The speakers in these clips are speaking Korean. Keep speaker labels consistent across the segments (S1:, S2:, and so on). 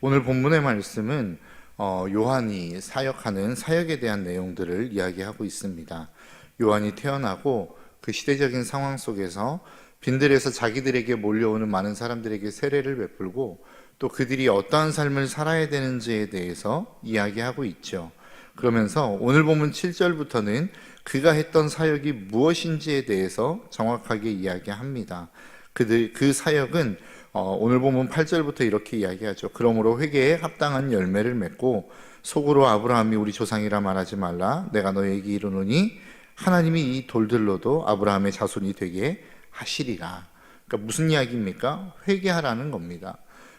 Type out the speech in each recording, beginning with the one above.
S1: 오늘 본문의 말씀은 어, 요한이 사역하는 사역에 대한 내용들을 이야기하고 있습니다. 요한이 태어나고 그 시대적인 상황 속에서 빈들에서 자기들에게 몰려오는 많은 사람들에게 세례를 베풀고 또 그들이 어떠한 삶을 살아야 되는지에 대해서 이야기하고 있죠. 그러면서 오늘 본문 7절부터는 그가 했던 사역이 무엇인지에 대해서 정확하게 이야기합니다. 그들 그 사역은 어, 오늘 보면 8절부터 이렇게 이야기하죠. 그러므로 회개에 합당한 열매를 맺고 속으로 아브라함이 우리 조상이라 말하지 말라. 내가 너에게 이르노니 하나님이 이 돌들로도 아브라함의 자손이 되게 하시리라. 그러니까 무슨 이야기입니까? 회개하라는 겁니다.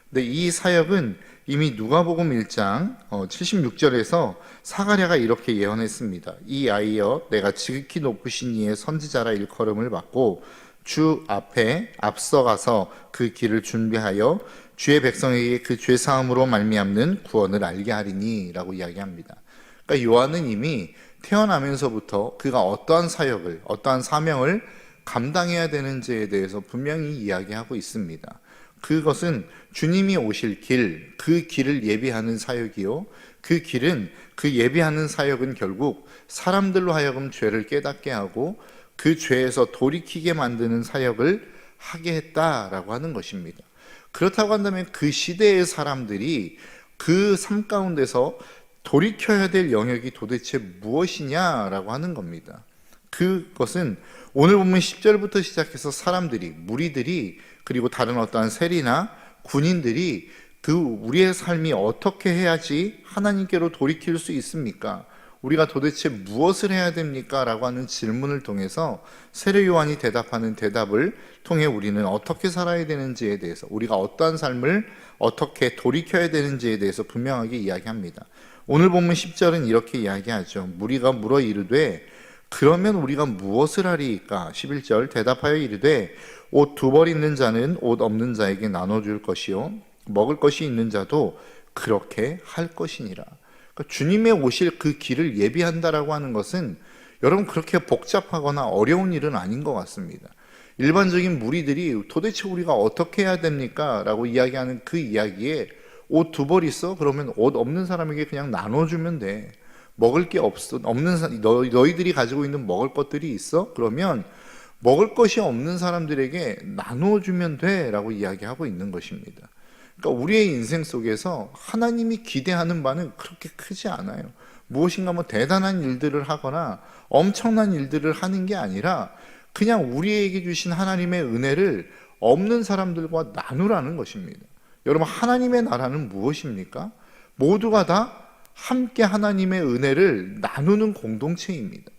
S1: 근데 이 사역은 이미 누가복음 1장 76절에서 사가랴가 이렇게 예언했습니다. 이 아이여 내가 지극히 높으신 이의 선지자라 일컬음을 받고 주 앞에 앞서가서 그 길을 준비하여 주의 백성에게 그 죄 사함으로 말미암는 구원을 알게 하리니라고 이야기합니다. 그러니까 요한은 이미 태어나면서부터 그가 어떠한 사역을 어떠한 사명을 감당해야 되는지에 대해서 분명히 이야기하고 있습니다. 그것은 주님이 오실 길, 그 길을 예비하는 사역이요. 그 길은 그 예비하는 사역은 결국 사람들로 하여금 죄를 깨닫게 하고 그 죄에서 돌이키게 만드는 사역을 하게 했다라고 하는 것입니다. 그렇다고 한다면 그 시대의 사람들이 그 삶 가운데서 돌이켜야 될 영역이 도대체 무엇이냐라고 하는 겁니다. 그것은 오늘 보면 10절부터 시작해서 사람들이, 무리들이, 그리고 다른 어떠한 세리나 군인들이 그 우리의 삶이 어떻게 해야지 하나님께로 돌이킬 수 있습니까? 우리가 도대체 무엇을 해야 됩니까? 라고 하는 질문을 통해서 세례 요한이 대답하는 대답을 통해 우리는 어떻게 살아야 되는지에 대해서 우리가 어떠한 삶을 어떻게 돌이켜야 되는지에 대해서 분명하게 이야기합니다. 오늘 본문 10절은 이렇게 이야기하죠. 무리가 물어 이르되 그러면 우리가 무엇을 하리까? 11절 대답하여 이르되 옷 두 벌 있는 자는 옷 없는 자에게 나눠 줄 것이요 먹을 것이 있는 자도 그렇게 할 것이니라. 그러니까 주님의 오실 그 길을 예비한다라고 하는 것은 여러분 그렇게 복잡하거나 어려운 일은 아닌 것 같습니다. 일반적인 무리들이 도대체 우리가 어떻게 해야 됩니까? 라고 이야기하는 그 이야기에 옷 두 벌 있어? 그러면 옷 없는 사람에게 그냥 나눠주면 돼. 먹을 게 없어 없는 사, 너, 너희들이 가지고 있는 먹을 것들이 있어? 그러면 먹을 것이 없는 사람들에게 나눠주면 돼 라고 이야기하고 있는 것입니다. 그러니까 우리의 인생 속에서 하나님이 기대하는 바는 그렇게 크지 않아요. 무엇인가 뭐 대단한 일들을 하거나 엄청난 일들을 하는 게 아니라 그냥 우리에게 주신 하나님의 은혜를 없는 사람들과 나누라는 것입니다. 여러분 하나님의 나라는 무엇입니까? 모두가 다 함께 하나님의 은혜를 나누는 공동체입니다.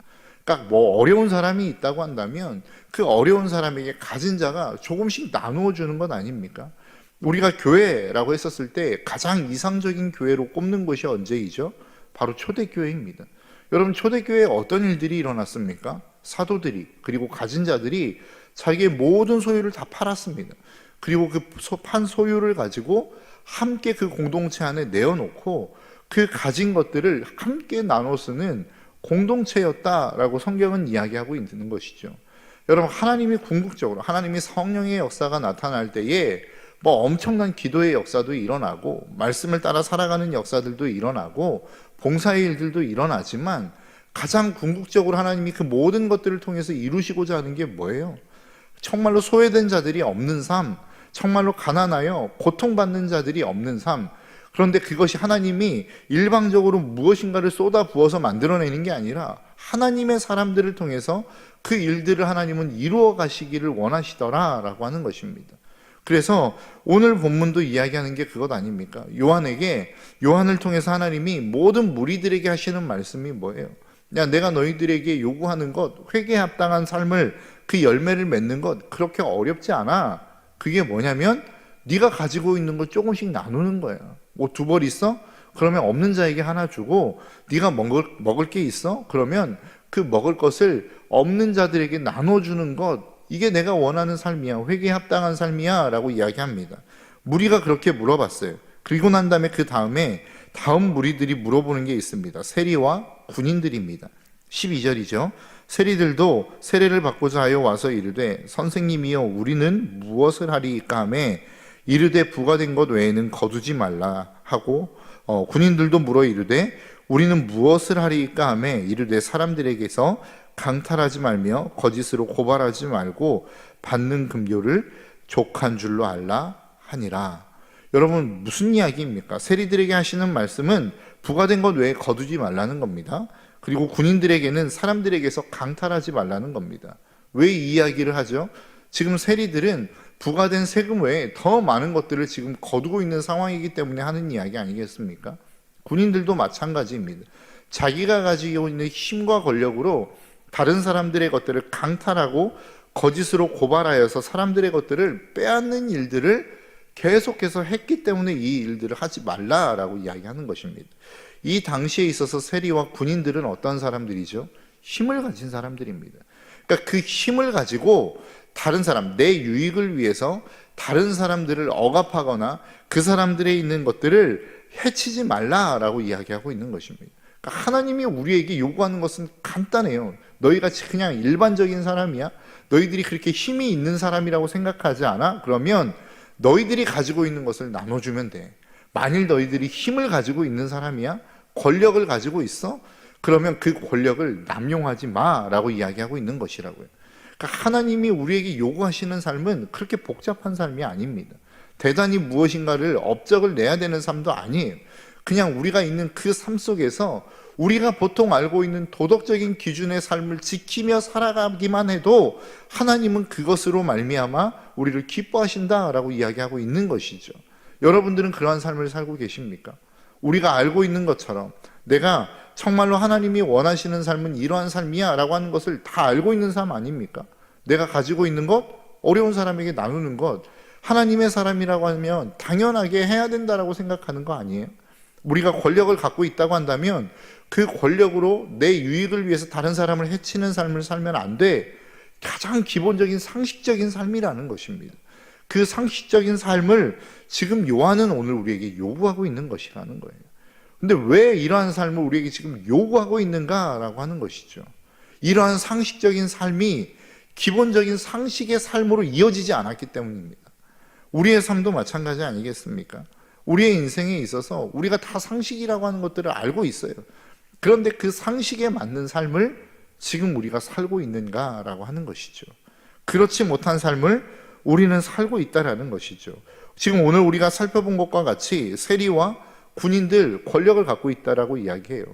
S1: 그러니까 뭐 어려운 사람이 있다고 한다면 그 어려운 사람에게 가진 자가 조금씩 나누어 주는 것 아닙니까? 우리가 교회라고 했었을 때 가장 이상적인 교회로 꼽는 것이 언제이죠? 바로 초대교회입니다. 여러분 초대교회에 어떤 일들이 일어났습니까? 사도들이 그리고 가진 자들이 자기의 모든 소유를 다 팔았습니다. 그리고 그 판 소유를 가지고 함께 그 공동체 안에 내어놓고 그 가진 것들을 함께 나눠 쓰는 공동체였다라고 성경은 이야기하고 있는 것이죠. 여러분 하나님이 궁극적으로 하나님이 성령의 역사가 나타날 때에 뭐 엄청난 기도의 역사도 일어나고 말씀을 따라 살아가는 역사들도 일어나고 봉사의 일들도 일어나지만 가장 궁극적으로 하나님이 그 모든 것들을 통해서 이루시고자 하는 게 뭐예요? 정말로 소외된 자들이 없는 삶, 정말로 가난하여 고통받는 자들이 없는 삶. 그런데 그것이 하나님이 일방적으로 무엇인가를 쏟아 부어서 만들어내는 게 아니라 하나님의 사람들을 통해서 그 일들을 하나님은 이루어 가시기를 원하시더라라고 하는 것입니다. 그래서 오늘 본문도 이야기하는 게 그것 아닙니까? 요한에게 요한을 통해서 하나님이 모든 무리들에게 하시는 말씀이 뭐예요? 야, 내가 너희들에게 요구하는 것, 회개에 합당한 삶을 그 열매를 맺는 것 그렇게 어렵지 않아. 그게 뭐냐면 네가 가지고 있는 걸 조금씩 나누는 거야. 뭐 두 벌 있어? 그러면 없는 자에게 하나 주고 네가 먹을 먹을 게 있어? 그러면 그 먹을 것을 없는 자들에게 나눠 주는 것 이게 내가 원하는 삶이야. 회개에 합당한 삶이야 라고 이야기합니다. 무리가 그렇게 물어봤어요. 그리고 난 다음에 그 다음에 다음 무리들이 물어보는 게 있습니다. 세리와 군인들입니다. 12절이죠. 세리들도 세례를 받고자 하여 와서 이르되 선생님이여 우리는 무엇을 하리까 하매 이르되 부과된 것 외에는 거두지 말라 하고 어, 군인들도 물어 이르되 우리는 무엇을 하리까 하매 이르되 사람들에게서 강탈하지 말며 거짓으로 고발하지 말고 받는 금료를 족한 줄로 알라 하니라. 여러분 무슨 이야기입니까? 세리들에게 하시는 말씀은 부과된 것 외에 거두지 말라는 겁니다. 그리고 군인들에게는 사람들에게서 강탈하지 말라는 겁니다. 왜 이 이야기를 하죠? 지금 세리들은 부과된 세금 외에 더 많은 것들을 지금 거두고 있는 상황이기 때문에 하는 이야기 아니겠습니까? 군인들도 마찬가지입니다. 자기가 가지고 있는 힘과 권력으로 다른 사람들의 것들을 강탈하고 거짓으로 고발하여서 사람들의 것들을 빼앗는 일들을 계속해서 했기 때문에 이 일들을 하지 말라라고 이야기하는 것입니다. 이 당시에 있어서 세리와 군인들은 어떤 사람들이죠? 힘을 가진 사람들입니다. 그러니까 그 힘을 가지고 다른 사람, 내 유익을 위해서 다른 사람들을 억압하거나 그 사람들에 있는 것들을 해치지 말라라고 이야기하고 있는 것입니다. 그러니까 하나님이 우리에게 요구하는 것은 간단해요. 너희가 그냥 일반적인 사람이야? 너희들이 그렇게 힘이 있는 사람이라고 생각하지 않아? 그러면 너희들이 가지고 있는 것을 나눠주면 돼. 만일 너희들이 힘을 가지고 있는 사람이야? 권력을 가지고 있어? 그러면 그 권력을 남용하지 마라고 이야기하고 있는 것이라고요. 그러니까 하나님이 우리에게 요구하시는 삶은 그렇게 복잡한 삶이 아닙니다. 대단히 무엇인가를 업적을 내야 되는 삶도 아니에요. 그냥 우리가 있는 그 삶 속에서 우리가 보통 알고 있는 도덕적인 기준의 삶을 지키며 살아가기만 해도 하나님은 그것으로 말미암아 우리를 기뻐하신다라고 이야기하고 있는 것이죠. 여러분들은 그러한 삶을 살고 계십니까? 우리가 알고 있는 것처럼 내가 정말로 하나님이 원하시는 삶은 이러한 삶이야라고 하는 것을 다 알고 있는 삶 아닙니까? 내가 가지고 있는 것, 어려운 사람에게 나누는 것, 하나님의 사람이라고 하면 당연하게 해야 된다라고 생각하는 거 아니에요? 우리가 권력을 갖고 있다고 한다면 그 권력으로 내 유익을 위해서 다른 사람을 해치는 삶을 살면 안 돼. 가장 기본적인 상식적인 삶이라는 것입니다. 그 상식적인 삶을 지금 요한은 오늘 우리에게 요구하고 있는 것이라는 거예요. 근데 왜 이러한 삶을 우리에게 지금 요구하고 있는가라고 하는 것이죠. 이러한 상식적인 삶이 기본적인 상식의 삶으로 이어지지 않았기 때문입니다. 우리의 삶도 마찬가지 아니겠습니까? 우리의 인생에 있어서 우리가 다 상식이라고 하는 것들을 알고 있어요. 그런데 그 상식에 맞는 삶을 지금 우리가 살고 있는가라고 하는 것이죠. 그렇지 못한 삶을 우리는 살고 있다라는 것이죠. 지금 오늘 우리가 살펴본 것과 같이 세리와 군인들 권력을 갖고 있다라고 이야기해요.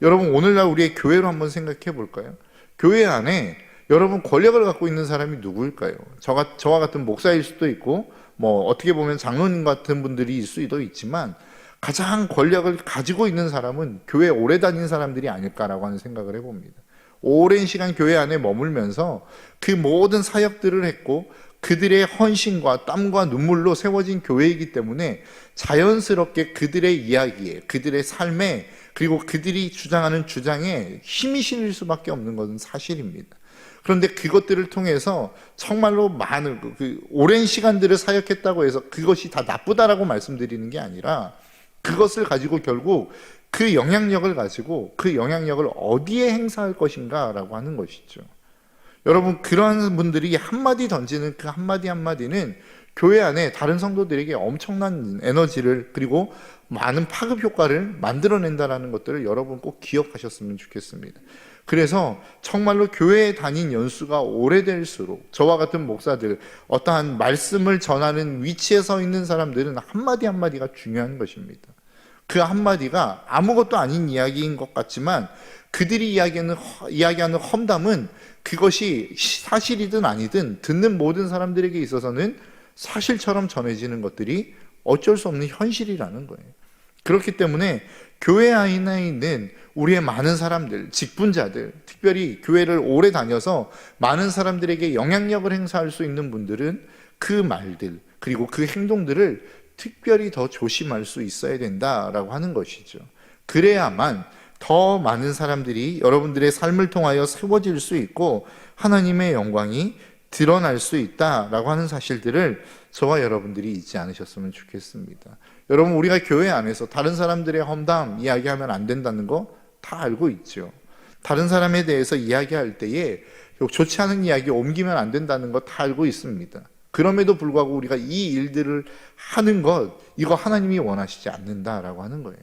S1: 여러분 오늘날 우리의 교회로 한번 생각해 볼까요? 교회 안에 여러분 권력을 갖고 있는 사람이 누구일까요? 저가, 저와 같은 목사일 수도 있고 뭐 어떻게 보면 장로님 같은 분들이 있을 수도 있지만 가장 권력을 가지고 있는 사람은 교회 오래 다닌 사람들이 아닐까라고 하는 생각을 해봅니다. 오랜 시간 교회 안에 머물면서 그 모든 사역들을 했고 그들의 헌신과 땀과 눈물로 세워진 교회이기 때문에 자연스럽게 그들의 이야기에, 그들의 삶에, 그리고 그들이 주장하는 주장에 힘이 실릴 수밖에 없는 것은 사실입니다. 그런데 그것들을 통해서 정말로 많은 그, 그 오랜 시간들을 사역했다고 해서 그것이 다 나쁘다라고 말씀드리는 게 아니라 그것을 가지고 결국 그 영향력을 가지고 그 영향력을 어디에 행사할 것인가라고 하는 것이죠. 여러분 그러한 분들이 한마디 던지는 그 한마디 한마디는 교회 안에 다른 성도들에게 엄청난 에너지를 그리고 많은 파급 효과를 만들어낸다라는 것들을 여러분 꼭 기억하셨으면 좋겠습니다. 그래서 정말로 교회에 다닌 연수가 오래될수록 저와 같은 목사들 어떠한 말씀을 전하는 위치에 서 있는 사람들은 한마디 한마디가 중요한 것입니다. 그 한마디가 아무것도 아닌 이야기인 것 같지만 그들이 이야기하는, 이야기하는 험담은 그것이 사실이든 아니든 듣는 모든 사람들에게 있어서는 사실처럼 전해지는 것들이 어쩔 수 없는 현실이라는 거예요. 그렇기 때문에 교회 안에 있는 우리의 많은 사람들, 직분자들, 특별히 교회를 오래 다녀서 많은 사람들에게 영향력을 행사할 수 있는 분들은 그 말들, 그리고 그 행동들을 특별히 더 조심할 수 있어야 된다라고 하는 것이죠. 그래야만 더 많은 사람들이 여러분들의 삶을 통하여 세워질 수 있고 하나님의 영광이 드러날 수 있다라고 하는 사실들을 저와 여러분들이 잊지 않으셨으면 좋겠습니다. 여러분 우리가 교회 안에서 다른 사람들의 험담 이야기하면 안 된다는 거 다 알고 있죠. 다른 사람에 대해서 이야기할 때에 좋지 않은 이야기 옮기면 안 된다는 거 다 알고 있습니다. 그럼에도 불구하고 우리가 이 일들을 하는 것, 이거 하나님이 원하시지 않는다라고 하는 거예요.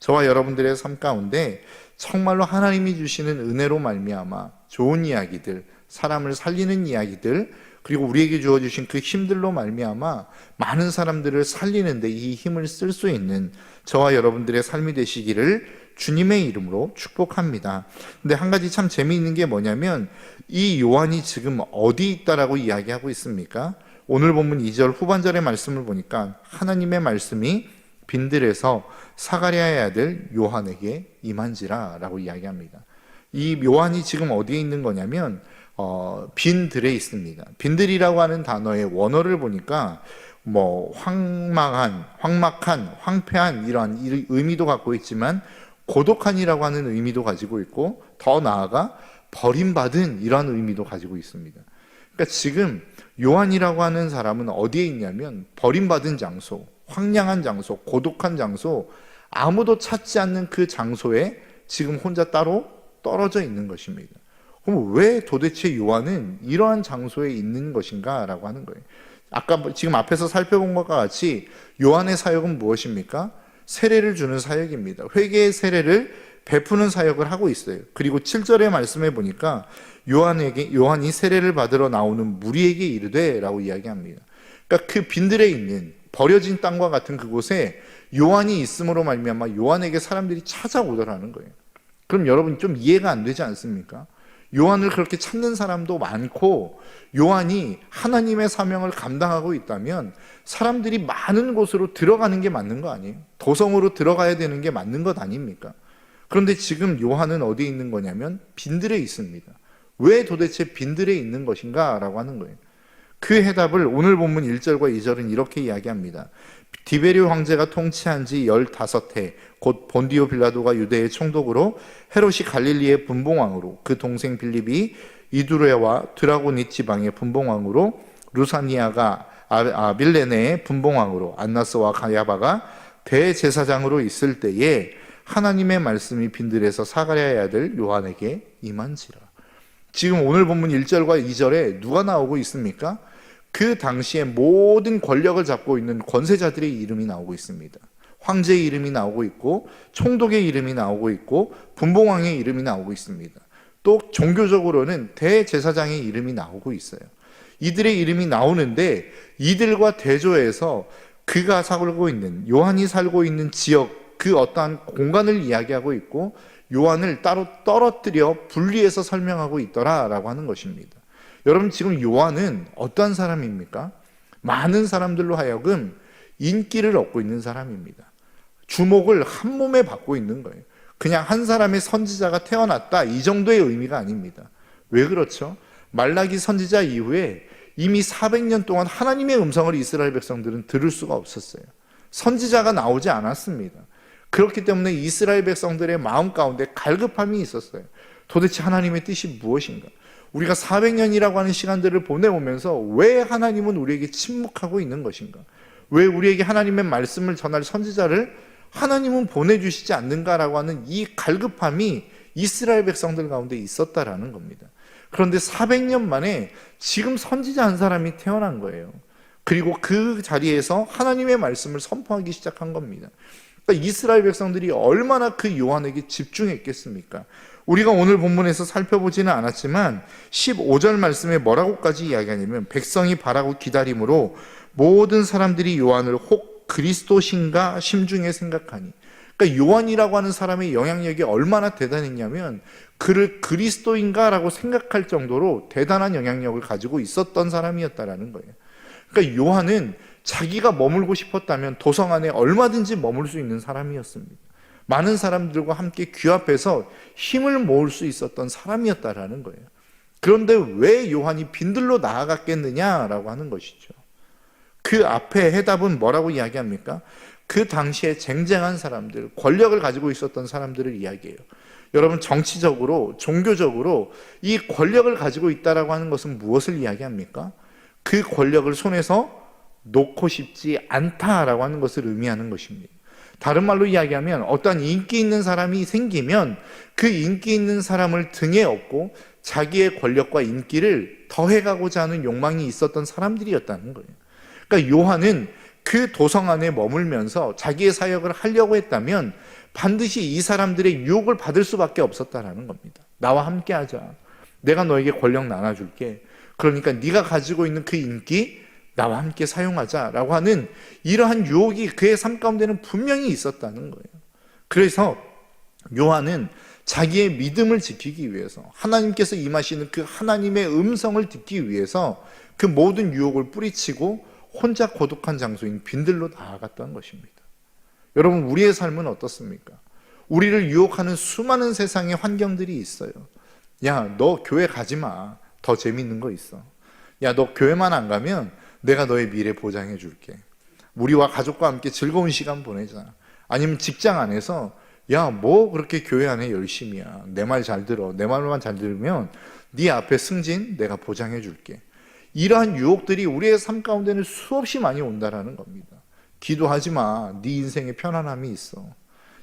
S1: 저와 여러분들의 삶 가운데 정말로 하나님이 주시는 은혜로 말미암아 좋은 이야기들, 사람을 살리는 이야기들, 그리고 우리에게 주어 주신 그 힘들로 말미암아 많은 사람들을 살리는데 이 힘을 쓸 수 있는 저와 여러분들의 삶이 되시기를 주님의 이름으로 축복합니다. 근데 한 가지 참 재미있는 게 뭐냐면 이 요한이 지금 어디 있다라고 이야기하고 있습니까? 오늘 본문 2절 후반절의 말씀을 보니까 하나님의 말씀이 빈들에서 사가랴의 아들 요한에게 임한지라라고 이야기합니다. 이 요한이 지금 어디에 있는 거냐면 어, 빈들에 있습니다. 빈들이라고 하는 단어의 원어를 보니까 뭐 황망한, 황막한, 황폐한 이러한 이- 의미도 갖고 있지만 고독한이라고 하는 의미도 가지고 있고 더 나아가 버림받은 이러한 의미도 가지고 있습니다. 그러니까 지금 요한이라고 하는 사람은 어디에 있냐면 버림받은 장소, 황량한 장소, 고독한 장소, 아무도 찾지 않는 그 장소에 지금 혼자 따로 떨어져 있는 것입니다. 그럼 왜 도대체 요한은 이러한 장소에 있는 것인가라고 하는 거예요. 아까 뭐 지금 앞에서 살펴본 것과 같이 요한의 사역은 무엇입니까? 세례를 주는 사역입니다. 회개의 세례를 베푸는 사역을 하고 있어요. 그리고 7절의 말씀에 보니까 요한에게 요한이 세례를 받으러 나오는 무리에게 이르되라고 이야기합니다. 그러니까 그 빈들에 있는 버려진 땅과 같은 그곳에 요한이 있음으로 말미암아 요한에게 사람들이 찾아오더라는 거예요. 그럼 여러분 좀 이해가 안 되지 않습니까? 요한을 그렇게 찾는 사람도 많고 요한이 하나님의 사명을 감당하고 있다면 사람들이 많은 곳으로 들어가는 게 맞는 거 아니에요? 도성으로 들어가야 되는 게 맞는 것 아닙니까? 그런데 지금 요한은 어디에 있는 거냐면 빈들에 있습니다. 왜 도대체 빈들에 있는 것인가? 라고 하는 거예요. 그 해답을 오늘 본문 1절과 2절은 이렇게 이야기합니다. 디베리오 황제가 통치한 지 15해, 곧 본디오 빌라도가 유대의 총독으로 헤롯이 갈릴리의 분봉왕으로 그 동생 빌립이 이두레와 드라고니 지방의 분봉왕으로 루사니아가 아- 아빌레네의 분봉왕으로 안나스와 가야바가 대제사장으로 있을 때에 하나님의 말씀이 빈들에서 사가랴의 아들 요한에게 임한지라. 지금 오늘 본문 1절과 2절에 누가 나오고 있습니까? 그 당시에 모든 권력을 잡고 있는 권세자들의 이름이 나오고 있습니다. 황제의 이름이 나오고 있고 총독의 이름이 나오고 있고 분봉왕의 이름이 나오고 있습니다. 또 종교적으로는 대제사장의 이름이 나오고 있어요. 이들의 이름이 나오는데 이들과 대조해서 그가 살고 있는 요한이 살고 있는 지역 그 어떠한 공간을 이야기하고 있고 요한을 따로 떨어뜨려 분리해서 설명하고 있더라라고 하는 것입니다. 여러분 지금 요한은 어떠한 사람입니까? 많은 사람들로 하여금 인기를 얻고 있는 사람입니다. 주목을 한 몸에 받고 있는 거예요. 그냥 한 사람의 선지자가 태어났다 이 정도의 의미가 아닙니다. 왜 그렇죠? 말라기 선지자 이후에 이미 400년 동안 하나님의 음성을 이스라엘 백성들은 들을 수가 없었어요. 선지자가 나오지 않았습니다. 그렇기 때문에 이스라엘 백성들의 마음 가운데 갈급함이 있었어요. 도대체 하나님의 뜻이 무엇인가? 우리가 400년이라고 하는 시간들을 보내오면서 왜 하나님은 우리에게 침묵하고 있는 것인가? 왜 우리에게 하나님의 말씀을 전할 선지자를 하나님은 보내주시지 않는가라고 하는 이 갈급함이 이스라엘 백성들 가운데 있었다라는 겁니다. 그런데 400년 만에 지금 선지자 한 사람이 태어난 거예요. 그리고 그 자리에서 하나님의 말씀을 선포하기 시작한 겁니다. 그러니까 이스라엘 백성들이 얼마나 그 요한에게 집중했겠습니까? 우리가 오늘 본문에서 살펴보지는 않았지만 15절 말씀에 뭐라고까지 이야기하냐면 백성이 바라고 기다림으로 모든 사람들이 요한을 혹 그리스도신가 심중에 생각하니 그러니까 요한이라고 하는 사람의 영향력이 얼마나 대단했냐면 그를 그리스도인가라고 생각할 정도로 대단한 영향력을 가지고 있었던 사람이었다라는 거예요. 그러니까 요한은 자기가 머물고 싶었다면 도성 안에 얼마든지 머물 수 있는 사람이었습니다. 많은 사람들과 함께 귀합해서 힘을 모을 수 있었던 사람이었다라는 거예요. 그런데 왜 요한이 빈들로 나아갔겠느냐라고 하는 것이죠. 그 앞에 해답은 뭐라고 이야기합니까? 그 당시에 쟁쟁한 사람들, 권력을 가지고 있었던 사람들을 이야기해요. 여러분 정치적으로, 종교적으로 이 권력을 가지고 있다라고 하는 것은 무엇을 이야기합니까? 그 권력을 손에서 놓고 싶지 않다라고 하는 것을 의미하는 것입니다. 다른 말로 이야기하면 어떠한 인기 있는 사람이 생기면 그 인기 있는 사람을 등에 업고 자기의 권력과 인기를 더해가고자 하는 욕망이 있었던 사람들이었다는 거예요. 그러니까 요한은 그 도성 안에 머물면서 자기의 사역을 하려고 했다면 반드시 이 사람들의 유혹을 받을 수밖에 없었다라는 겁니다. 나와 함께 하자. 내가 너에게 권력 나눠줄게. 그러니까 네가 가지고 있는 그 인기 나와 함께 사용하자라고 하는 이러한 유혹이 그의 삶 가운데는 분명히 있었다는 거예요. 그래서 요한은 자기의 믿음을 지키기 위해서 하나님께서 임하시는 그 하나님의 음성을 듣기 위해서 그 모든 유혹을 뿌리치고 혼자 고독한 장소인 빈들로 나아갔던 것입니다. 여러분, 우리의 삶은 어떻습니까? 우리를 유혹하는 수많은 세상의 환경들이 있어요. 야, 너 교회 가지 마. 더 재밌는 거 있어. 야, 너 교회만 안 가면 내가 너의 미래 보장해 줄게. 우리와 가족과 함께 즐거운 시간 보내자. 아니면 직장 안에서 야, 뭐 그렇게 교회 안에 열심이야. 내 말 잘 들어. 내 말만 잘 들으면 네 앞에 승진 내가 보장해 줄게. 이러한 유혹들이 우리의 삶 가운데는 수없이 많이 온다라는 겁니다. 기도하지 마. 네 인생에 편안함이 있어.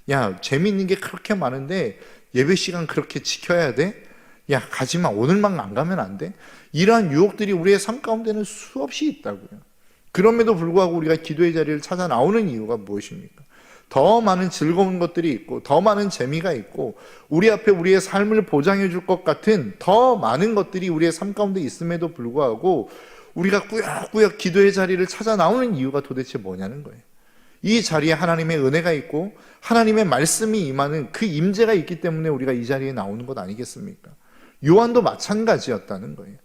S1: 야, 재밌는 게 그렇게 많은데 예배 시간 그렇게 지켜야 돼? 야, 가지 마. 오늘만 안 가면 안 돼? 이러한 유혹들이 우리의 삶 가운데는 수없이 있다고요. 그럼에도 불구하고 우리가 기도의 자리를 찾아 나오는 이유가 무엇입니까? 더 많은 즐거운 것들이 있고, 더 많은 재미가 있고, 우리 앞에 우리의 삶을 보장해 줄 것 같은 더 많은 것들이 우리의 삶 가운데 있음에도 불구하고, 우리가 꾸역꾸역 기도의 자리를 찾아 나오는 이유가 도대체 뭐냐는 거예요. 이 자리에 하나님의 은혜가 있고, 하나님의 말씀이 임하는 그 임재가 있기 때문에 우리가 이 자리에 나오는 것 아니겠습니까? 요한도 마찬가지였다는 거예요.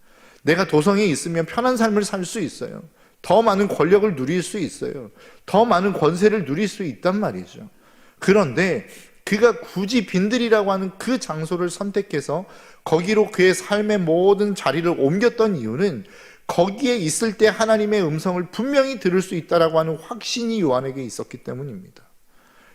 S1: 내가 도성에 있으면 편한 삶을 살 수 있어요. 더 많은 권력을 누릴 수 있어요. 더 많은 권세를 누릴 수 있단 말이죠. 그런데 그가 굳이 빈들이라고 하는 그 장소를 선택해서 거기로 그의 삶의 모든 자리를 옮겼던 이유는 거기에 있을 때 하나님의 음성을 분명히 들을 수 있다라고 하는 확신이 요한에게 있었기 때문입니다.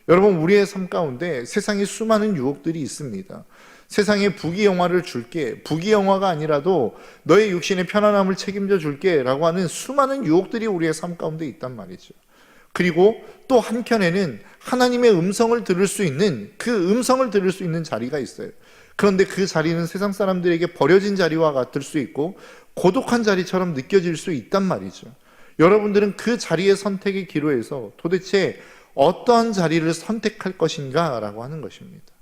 S1: 여러분, 우리의 삶 가운데 세상에 수많은 유혹들이 있습니다. 세상에 부귀 영화를 줄게. 부귀 영화가 아니라도 너의 육신의 편안함을 책임져 줄게. 라고 하는 수많은 유혹들이 우리의 삶 가운데 있단 말이죠. 그리고 또 한켠에는 하나님의 음성을 들을 수 있는 그 음성을 들을 수 있는 자리가 있어요. 그런데 그 자리는 세상 사람들에게 버려진 자리와 같을 수 있고 고독한 자리처럼 느껴질 수 있단 말이죠. 여러분들은 그 자리의 선택의 기로에서 도대체 어떠한 자리를 선택할 것인가 라고 하는 것입니다.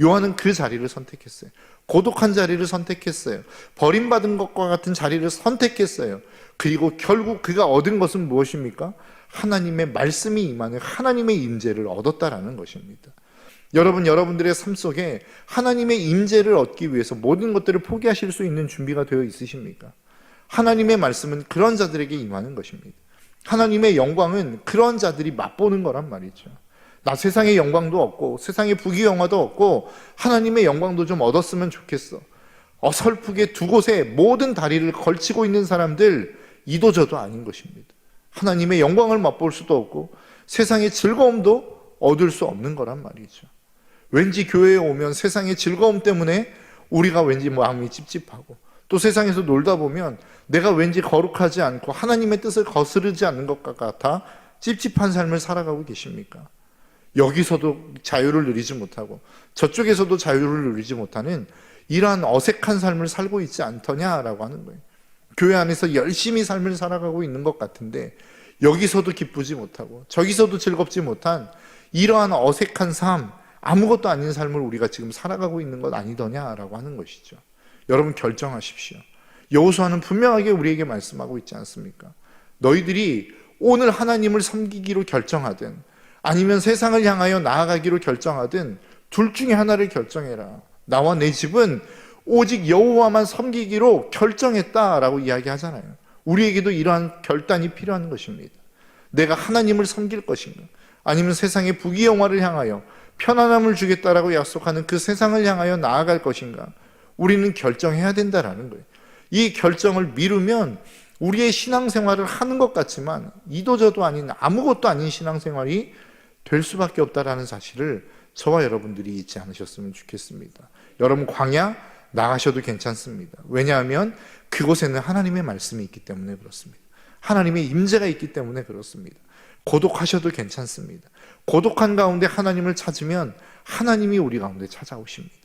S1: 요한은 그 자리를 선택했어요. 고독한 자리를 선택했어요. 버림받은 것과 같은 자리를 선택했어요. 그리고 결국 그가 얻은 것은 무엇입니까? 하나님의 말씀이 임하는 하나님의 임재를 얻었다라는 것입니다. 여러분 여러분들의 삶 속에 하나님의 임재를 얻기 위해서 모든 것들을 포기하실 수 있는 준비가 되어 있으십니까? 하나님의 말씀은 그런 자들에게 임하는 것입니다. 하나님의 영광은 그런 자들이 맛보는 거란 말이죠. 나 세상의 영광도 없고 세상의 부귀영화도 없고 하나님의 영광도 좀 얻었으면 좋겠어. 어설프게 두 곳에 모든 다리를 걸치고 있는 사람들 이도저도 아닌 것입니다. 하나님의 영광을 맛볼 수도 없고 세상의 즐거움도 얻을 수 없는 거란 말이죠. 왠지 교회에 오면 세상의 즐거움 때문에 우리가 왠지 마음이 찝찝하고 또 세상에서 놀다 보면 내가 왠지 거룩하지 않고 하나님의 뜻을 거스르지 않는 것 같아 찝찝한 삶을 살아가고 계십니까? 여기서도 자유를 누리지 못하고 저쪽에서도 자유를 누리지 못하는 이러한 어색한 삶을 살고 있지 않더냐라고 하는 거예요. 교회 안에서 열심히 삶을 살아가고 있는 것 같은데 여기서도 기쁘지 못하고 저기서도 즐겁지 못한 이러한 어색한 삶, 아무것도 아닌 삶을 우리가 지금 살아가고 있는 것 아니더냐라고 하는 것이죠. 여러분 결정하십시오. 여호수아는 분명하게 우리에게 말씀하고 있지 않습니까? 너희들이 오늘 하나님을 섬기기로 결정하든 아니면 세상을 향하여 나아가기로 결정하든 둘 중에 하나를 결정해라. 나와 내 집은 오직 여호와만 섬기기로 결정했다라고 이야기하잖아요. 우리에게도 이러한 결단이 필요한 것입니다. 내가 하나님을 섬길 것인가? 아니면 세상의 부귀영화를 향하여 편안함을 주겠다라고 약속하는 그 세상을 향하여 나아갈 것인가? 우리는 결정해야 된다라는 거예요. 이 결정을 미루면 우리의 신앙생활을 하는 것 같지만 이도저도 아닌 아무것도 아닌 신앙생활이 될 수밖에 없다라는 사실을 저와 여러분들이 잊지 않으셨으면 좋겠습니다. 여러분 광야 나가셔도 괜찮습니다. 왜냐하면 그곳에는 하나님의 말씀이 있기 때문에 그렇습니다. 하나님의 임재가 있기 때문에 그렇습니다. 고독하셔도 괜찮습니다. 고독한 가운데 하나님을 찾으면 하나님이 우리 가운데 찾아오십니다.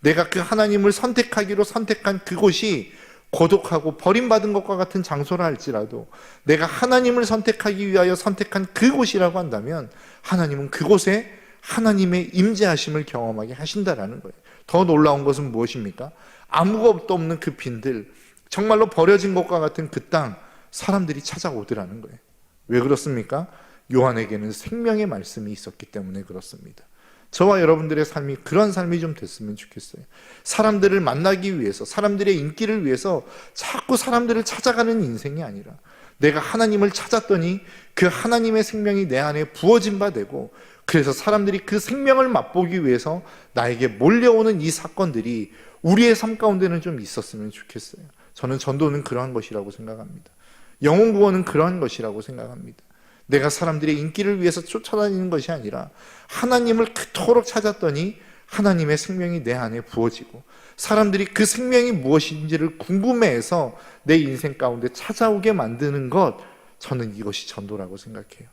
S1: 내가 그 하나님을 선택하기로 선택한 그곳이 고독하고 버림받은 것과 같은 장소라 할지라도 내가 하나님을 선택하기 위하여 선택한 그곳이라고 한다면 하나님은 그곳에 하나님의 임재하심을 경험하게 하신다라는 거예요. 더 놀라운 것은 무엇입니까? 아무것도 없는 그 빈들, 정말로 버려진 것과 같은 그 땅, 사람들이 찾아오더라는 거예요. 왜 그렇습니까? 요한에게는 생명의 말씀이 있었기 때문에 그렇습니다. 저와 여러분들의 삶이 그런 삶이 좀 됐으면 좋겠어요. 사람들을 만나기 위해서, 사람들의 인기를 위해서 자꾸 사람들을 찾아가는 인생이 아니라 내가 하나님을 찾았더니 그 하나님의 생명이 내 안에 부어진 바 되고 그래서 사람들이 그 생명을 맛보기 위해서 나에게 몰려오는 이 사건들이 우리의 삶 가운데는 좀 있었으면 좋겠어요. 저는 전도는 그러한 것이라고 생각합니다. 영혼 구원은 그러한 것이라고 생각합니다. 내가 사람들의 인기를 위해서 쫓아다니는 것이 아니라 하나님을 그토록 찾았더니 하나님의 생명이 내 안에 부어지고 사람들이 그 생명이 무엇인지를 궁금해해서 내 인생 가운데 찾아오게 만드는 것 저는 이것이 전도라고 생각해요.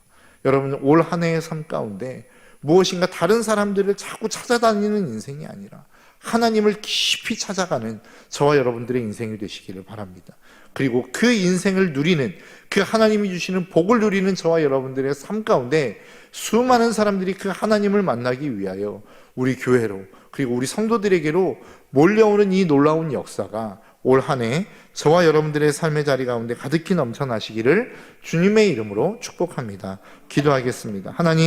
S1: 여러분 올 한 해의 삶 가운데 무엇인가 다른 사람들을 자꾸 찾아다니는 인생이 아니라 하나님을 깊이 찾아가는 저와 여러분들의 인생이 되시기를 바랍니다. 그리고 그 인생을 누리는 그 하나님이 주시는 복을 누리는 저와 여러분들의 삶 가운데 수많은 사람들이 그 하나님을 만나기 위하여 우리 교회로 그리고 우리 성도들에게로 몰려오는 이 놀라운 역사가 올 한해 저와 여러분들의 삶의 자리 가운데 가득히 넘쳐나시기를 주님의 이름으로 축복합니다. 기도하겠습니다. 하나님